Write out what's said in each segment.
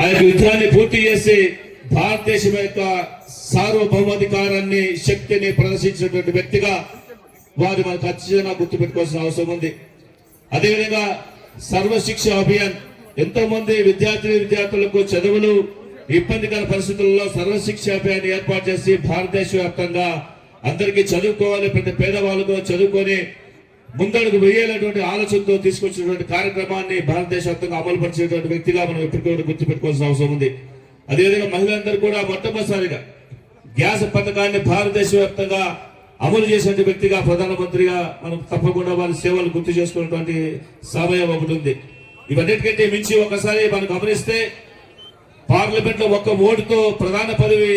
ఆ యొక్క యుద్ధాన్ని పూర్తి చేసి భారతదేశం యొక్క సార్వభౌమాధికారాన్ని శక్తిని ప్రదర్శించినటువంటి వ్యక్తిగా వారు మనకు ఖచ్చితంగా గుర్తుపెట్టుకోవాల్సిన అవసరం ఉంది. అదేవిధంగా సర్వశిక్ష అభియాన్. ఎంతో మంది విద్యార్థి విద్యార్థులకు చదువులు ఇబ్బందికర పరిస్థితుల్లో సర్వశిక్ష అభియాన్ ఏర్పాటు చేసి భారతదేశ వ్యాప్తంగా అందరికీ చదువుకోవాలి. ప్రతి పేదవాళ్ళకు చదువుకొని ముందడుగు వేయాలటువంటి ఆలోచనతో తీసుకొచ్చినటువంటి కార్యక్రమాన్ని భారతదేశ వ్యాప్తంగా అమలు పరిచేటువంటి వ్యక్తిగా మనం ఎప్పటికీ గుర్తుపెట్టుకోవాల్సిన అవసరం ఉంది. అదేవిధంగా మహిళలందరూ కూడా మొట్టమొదటిసారిగా గ్యాస్ పథకాన్ని భారతదేశ వ్యాప్తంగా అమలు చేసిన వ్యక్తిగా ప్రధానమంత్రిగా మనం తప్పకుండా వారి సేవలు గుర్తు చేసుకున్నటువంటి సమయం ఒకటి ఉంది. ఇవన్నిటికంటే మించి ఒకసారి మనం గమనిస్తే పార్లమెంట్లో ఒక్క ఓటుతో ప్రధాన పదవి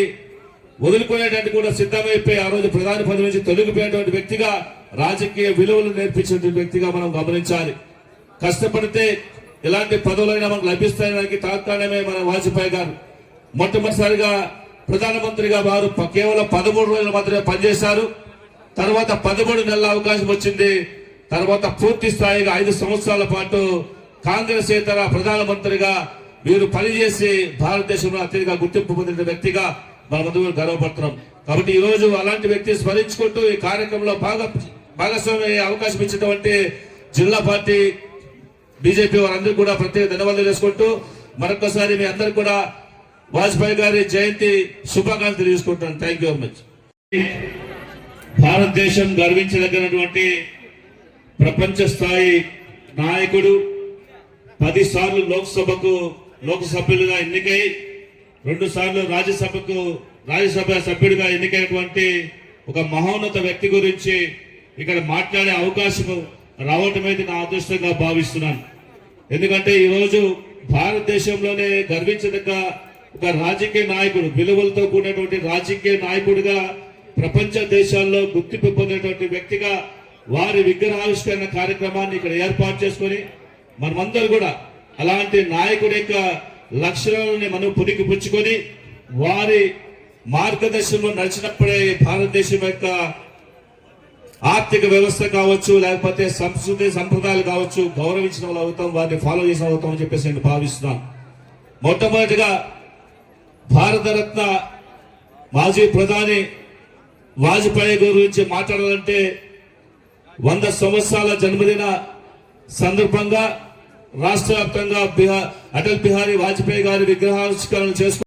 వదులుకునేటువంటి కూడా సిద్ధమైపోయి ఆ రోజు ప్రధాని పదవి నుంచి తొలగిపోయినటువంటి వ్యక్తిగా రాజకీయ విలువలు నేర్పించినటువంటి వ్యక్తిగా మనం గమనించాలి. కష్టపడితే ఎలాంటి పదవులైనా మనకు లభిస్తాయడానికి తాత్కాలమే మన వాజ్పేయి గారు. మొట్టమొదటిసారిగా ప్రధానమంత్రిగా వారు కేవలం పదమూడు రోజులు మాత్రమే పనిచేశారు. తర్వాత పదమూడు నెలల అవకాశం వచ్చింది. తర్వాత పూర్తి స్థాయిగా ఐదు సంవత్సరాల పాటు కాంగ్రెస్ ఇతర ప్రధానమంత్రిగా వీరు పనిచేసి భారతదేశంలో అత్యధిక గుర్తింపు పొందిన వ్యక్తిగా మా మనమందరూ గర్వపడుతున్నాం కాబట్టి ఈ రోజు అలాంటి వ్యక్తి స్మరించుకుంటూ ఈ కార్యక్రమంలో భాగ భాగస్వామి అయ్యే అవకాశం ఇచ్చినటువంటి జిల్లా పార్టీ బీజేపీ వారందరూ కూడా ప్రత్యేక ధన్యవాదాలు చేసుకుంటూ మరొకసారి మీ అందరు కూడా వాజ్పేయి గారి జయంతి శుభాకాంక్షలు తెలియజేసుకుంటున్నాను. థ్యాంక్ యూ వెరీ మచ్ భారతదేశం గర్వించదగినటువంటి ప్రపంచ స్థాయి నాయకుడు పదిసార్లు లోక్సభకు లోక్సభ్యులుగా ఎన్నికై రెండు సార్లు రాజ్యసభకు రాజ్యసభ సభ్యుడిగా ఎన్నికైనటువంటి ఒక మహోన్నత వ్యక్తి గురించి ఇక్కడ మాట్లాడే అవకాశం రావటం అయితే నా అదృష్టంగా భావిస్తున్నాను. ఎందుకంటే ఈరోజు భారతదేశంలోనే గర్వించదగ్గ ఒక రాజకీయ నాయకుడు విలువలతో కూడినటువంటి రాజకీయ నాయకుడిగా ప్రపంచ దేశాల్లో గుర్తింపు పొందినటువంటి వ్యక్తిగా వారి విగ్రహావిష్కరణ కార్యక్రమాన్ని ఇక్కడ ఏర్పాటు చేసుకొని మనమందరూ కూడా అలాంటి నాయకుడి యొక్క లక్ష్యాలని మనం పురికి పుచ్చుకొని వారి మార్గదర్శనంలో నడిచినప్పుడే భారతదేశం యొక్క ఆర్థిక వ్యవస్థ కావచ్చు లేకపోతే సంస్కృతి సంప్రదాయాలు కావచ్చు గౌరవించిన వాళ్ళు అవుతాం వారిని ఫాలో చేసిన అవుతాం అని చెప్పేసి నేను భావిస్తున్నాను. మొట్టమొదటిగా భారతరత్న మాజీ ప్రధాని వాజ్పేయి గురించి మాట్లాడాలంటే వంద సంవత్సరాల జన్మదిన సందర్భంగా రాష్ట్ర వ్యాప్తంగా బిహార్ అటల్ బిహారీ వాజ్పేయి గారి విగ్రహావిష్కరణ చేసుకు